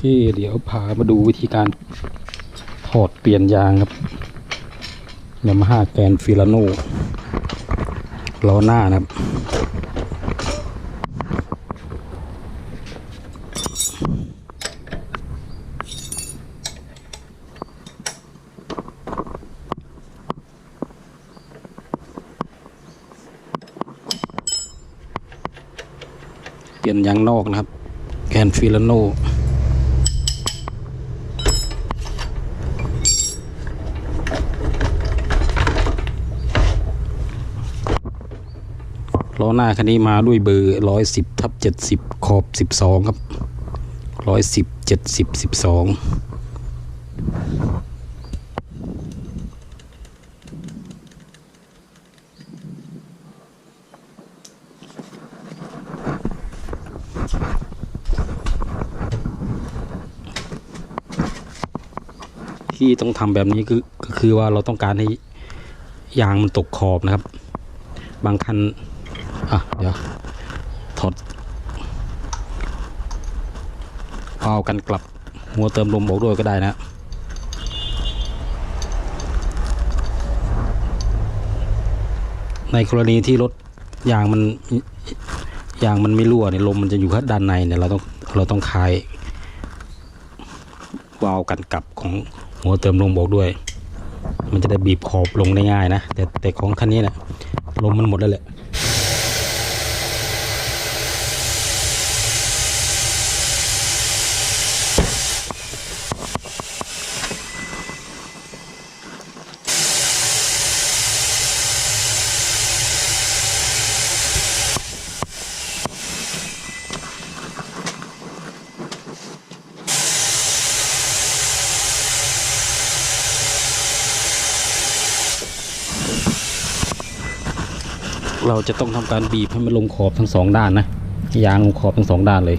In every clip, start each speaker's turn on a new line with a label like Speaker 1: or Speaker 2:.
Speaker 1: เดี๋ยวพามาดูวิธีการถอดเปลี่ยนยางครับยามาฮ่าแกนฟิลาโนล้อหน้านะครับ เปลี่ยนยางนอกนะครับ แกนฟิลาโน ล้อหน้าคันนี้มาด้วยเบอร์ร้อยสิบทับเจ็ดสิบขอบสิบสองครับร้อยสิบเจ็ดสิบสิบสองที่ต้องทำแบบนี้คือก็คือว่าเราต้องการให้ยางมันตกขอบนะครับ บางคัน อะ เดี๋ยว ถอดเอากันกลับหัวเติมลมบอกด้วยก็ได้นะในกรณีที่รถยางมันยางมันไม่รั่วเนี่ยลมมันจะอยู่ข้างด้านในเนี่ยเราต้องเราต้องคลายวาล์วกันกลับของหัวเติมลมบอกด้วย มันจะได้บีบขอบลงได้ง่ายนะแต่แต่ของคันนี้เนะี่ยลมมันหมดแล้วแหละ เราจะต้องทำการบีบให้มันลงขอบทั้งสองด้านนะยางลงขอบทั้งสองด้านเลย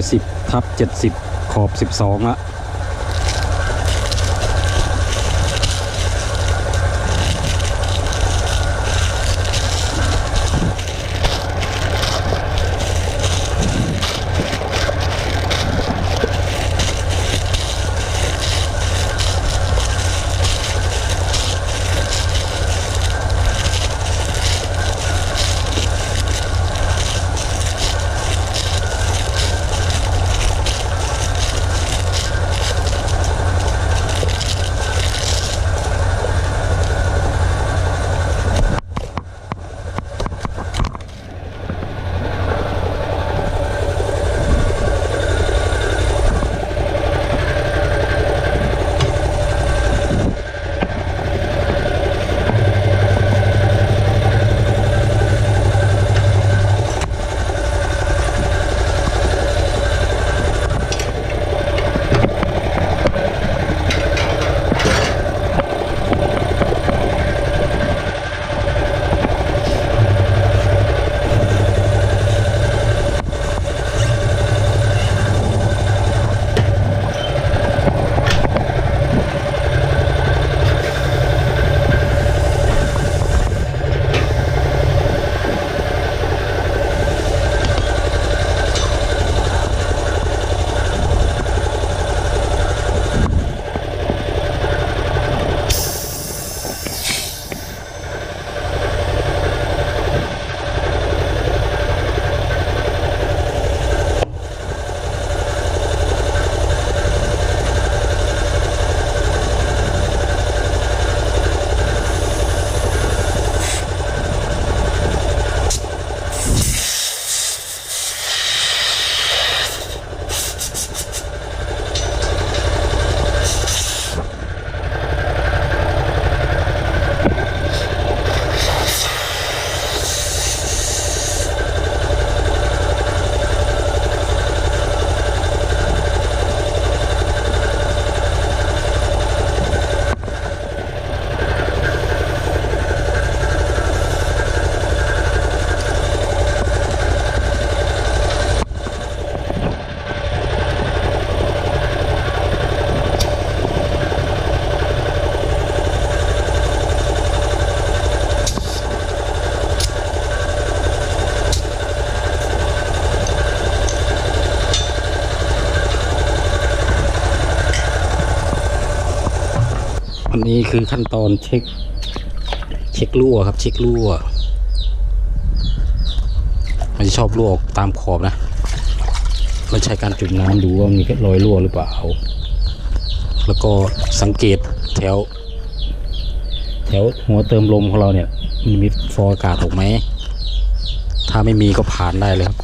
Speaker 1: ร้อยสิบทับเจ็ดสิบขอบสิบสองละ นี้คือขั้นตอนเช็ค เช็ครั่วครับ เช็ครั่ว มันจะชอบรั่วตามขอบนะเราใช้การจุ่มน้ำดูว่ามีรอยรั่วหรือเปล่า แล้วก็สังเกตแถว แถวหัวเติมลมของเราเนี่ย มีฟออากาศออกไหม ถ้าไม่มีก็ผ่านได้เลยครับ